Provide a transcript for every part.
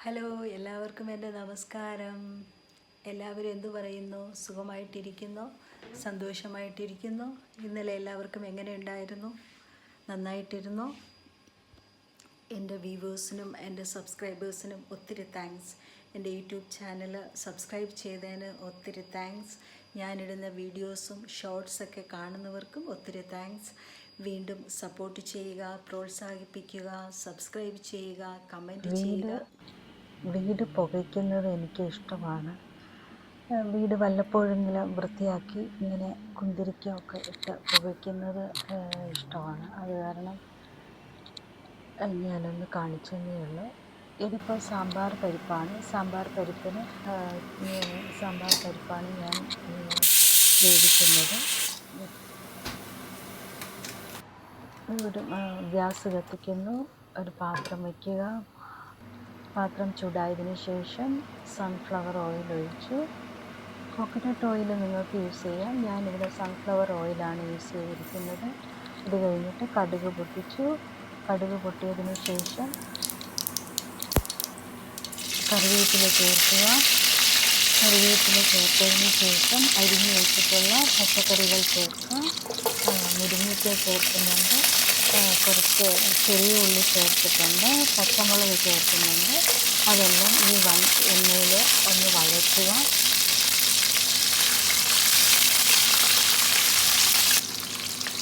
Hello എല്ലാവർക്കും എന്റെ നമസ്കാരം. എല്ലാവരും എന്തു പറയുന്നു? സുഖമായിട്ടിരിക്കുന്നു? സന്തോഷമായിട്ടിരിക്കുന്നു? ഇന്നലെ എല്ലാവർക്കും എങ്ങനെ ഉണ്ടായിരുന്നു? നന്നായിട്ടിരുന്നു? എന്റെ വ്യൂവേഴ്സിനും എന്റെ സബ്സ്ക്രൈബേഴ്സിനും ഒത്തിരി താങ്ക്സ്. എന്റെ യൂട്യൂബ് ചാനൽ സബ്സ്ക്രൈബ് ചെയ്തതിന് ഒത്തിരി താങ്ക്സ്. ഞാനിടുന്ന വീഡിയോസും ഷോർട്സൊക്കെ കാണുന്നവർക്കും ഒത്തിരി താങ്ക്സ്. വീണ്ടും സപ്പോർട്ട് ചെയ്യുക പ്രോത്സാഹിപ്പിക്കുക സബ്സ്ക്രൈബ് ചെയ്യുക കമന്റ് ചെയ്യുക. വീട് പുകയ്ക്കുന്നത് എനിക്ക് ഇഷ്ടമാണ് വീട് വല്ലപ്പോഴെങ്കിലും വൃത്തിയാക്കി ഇങ്ങനെ കുന്തിരിക്കമൊക്കെ ഇട്ട് പുകയ്ക്കുന്നത് ഇഷ്ടമാണ്. അത് കാരണം ഞാനൊന്ന് കാണിച്ചെന്നേ ഉള്ളൂ. ഇതിപ്പോൾ സാമ്പാർ പരിപ്പാണ്. സാമ്പാർ പരിപ്പിന് സാമ്പാർ പരിപ്പാണ് ഞാൻ വേവിക്കുന്നത് ഒരു ഗ്യാസ് കത്തിക്കുന്നു. ഒരു പാത്രം വയ്ക്കുക. പാത്രം ചൂടായതിനു ശേഷം സൺഫ്ലവർ ഓയിൽ ഒഴിച്ചു. കോക്കനട്ട് ഓയിൽ നിങ്ങൾക്ക് യൂസ് ചെയ്യാം. ഞാനിവിടെ സൺഫ്ലവർ ഓയിലാണ് യൂസ് ചെയ്തിരിക്കുന്നത്. ഇത് കഴിഞ്ഞിട്ട് കടുക് പൊട്ടിച്ചു. കടുക് പൊട്ടിയതിനു ശേഷം കറിവേപ്പില ചേർക്കുക. കറിവേപ്പില ചേർത്തതിന് ശേഷം അരിഞ്ഞു വെച്ചിട്ടുള്ള പച്ചക്കറികൾ ചേർക്കുക മുരിങ്ങയ്ക്ക ചേർക്കുന്നുണ്ട്. കുറച്ച് ചെറിയ ഉള്ളി ചേർത്തിട്ടുണ്ട് പച്ചമുളക് ചേർക്കുന്നുണ്ട്. അതെല്ലാം ഈ വൺ എണ്ണയിൽ ഒന്ന് വഴറ്റുക.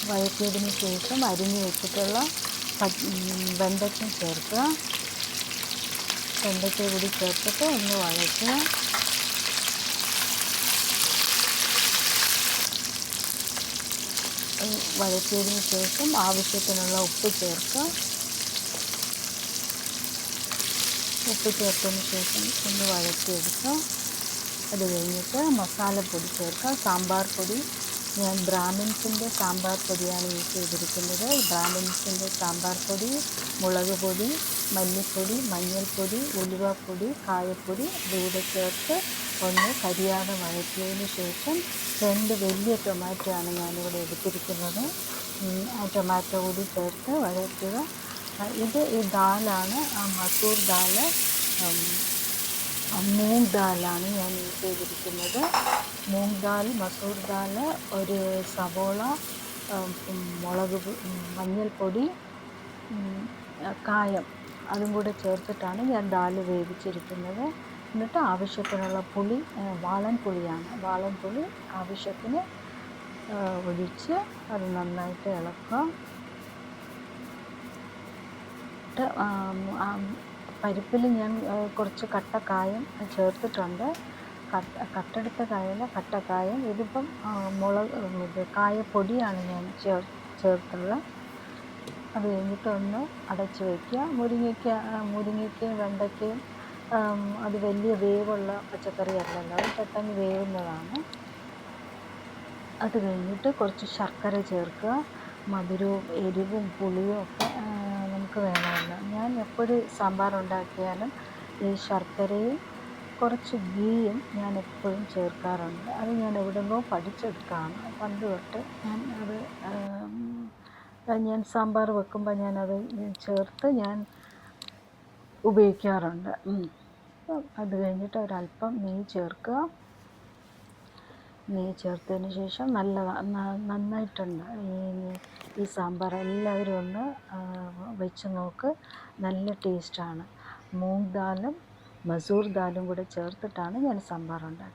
വഴറ്റിയതിന് ശേഷം അരിഞ്ഞു വെച്ചിട്ടുള്ള വെണ്ടയ്ക്കും ചേർക്കുക. വെണ്ടയ്ക്ക കൂടി ചേർത്തിട്ട് ഒന്ന് വഴറ്റുക. വഴറ്റിയതിന് ശേഷം ആവശ്യത്തിനുള്ള ഉപ്പ് ചേർക്കുക. ഉപ്പ് ചേർത്തതിന് ശേഷം ഒന്ന് വഴറ്റിയെടുക്കുക. അത് കഴിഞ്ഞിട്ട് മസാലപ്പൊടി ചേർക്കാം സാമ്പാർ പൊടി. ഞാൻ ബ്രാഹ്മിൻസിന്റെ സാമ്പാർ പൊടിയാണ് യൂസ് ചെയ്തിരിക്കുന്നത്. ബ്രാഹ്മിൻസിന്റെ സാമ്പാർ പൊടി മുളക് പൊടി മല്ലിപ്പൊടി മഞ്ഞൾപ്പൊടി ഉലുവപ്പൊടി കായപ്പൊടി ഇതുകൂടെ ചേർത്ത് ഒന്ന് കരിയാതെ വഴറ്റിയതിന് ശേഷം രണ്ട് വലിയ ടൊമാറ്റോ ആണ് ഞാനിവിടെ എടുത്തിരിക്കുന്നത്. ആ ടൊമാറ്റോ കൂടി ചേർത്ത് വഴറ്റുക. ഇത് ഈ ദാലാണ് ആ മസൂർ ദാൽ മൂങ് ദാലാണ് ഞാൻ യൂസ് ചെയ്തിരിക്കുന്നത്. മൂങ് ദാൽ മസൂർ ദാൽ ഒരു സവോള മുളക് മഞ്ഞൾപ്പൊടി കായം അതും കൂടെ ചേർത്തിട്ടാണ് ഞാൻ ദാൽ വേവിച്ചിരിക്കുന്നത്. എന്നിട്ട് ആവശ്യത്തിനുള്ള പുളി വാളൻ പുളിയാണ്. വാളൻ പുളി ആവശ്യത്തിന് ഒഴിച്ച് അത് നന്നായിട്ട് ഇളക്കുക. പരിപ്പിൽ ഞാൻ കുറച്ച് കട്ടക്കായം ചേർത്തിട്ടുണ്ട്. കട്ട കട്ടെടുത്ത കായല കട്ടക്കായം. ഇതിപ്പം മുളക് ഇത് കായപ്പൊടിയാണ് ഞാൻ ചേർ ചേർത്തുള്ളത് അത് കഴിഞ്ഞിട്ടൊന്ന് അടച്ച് വയ്ക്കുക. മുരിങ്ങയ്ക്ക മുരിങ്ങയ്ക്കയും വെണ്ടയ്ക്കയും അത് വലിയ വേവുള്ള പച്ചക്കറി അല്ലല്ലോ പെട്ടെന്ന് വേവുന്നതാണ്. അത് കഴിഞ്ഞിട്ട് കുറച്ച് ശർക്കര ചേർക്കുക. മധുരവും എരിവും പുളിയും ഒക്കെ നമുക്ക് വേണമല്ലോ ഞാൻ എപ്പോഴും സാമ്പാർ ഉണ്ടാക്കിയാലും ഈ ശർക്കരയും കുറച്ച് ഗീയും ഞാൻ എപ്പോഴും ചേർക്കാറുണ്ട്. അത് ഞാൻ എവിടുന്നോ പഠിച്ചെടുത്താണ്. പണ്ട് തൊട്ട് ഞാൻ അത് ഞാൻ സാമ്പാർ വെക്കുമ്പോൾ ഞാനത് ചേർത്ത് ഞാൻ ഉപയോഗിക്കാറുണ്ട്. അപ്പം അത് കഴിഞ്ഞിട്ട് ഒരല്പം നെയ്യ് ചേർക്കുക. നെയ്യ് ചേർത്തതിന് ശേഷം നല്ല നന്നായിട്ടുണ്ട് ഈ ഈ സാമ്പാർ എല്ലാവരും ഒന്ന് വെച്ച് നോക്ക്. നല്ല ടേസ്റ്റാണ്. മൂങ് ദാലും മസൂർ ദാലും കൂടെ ചേർത്തിട്ടാണ് ഞാൻ സാമ്പാർ ഉണ്ടാക്കിയത്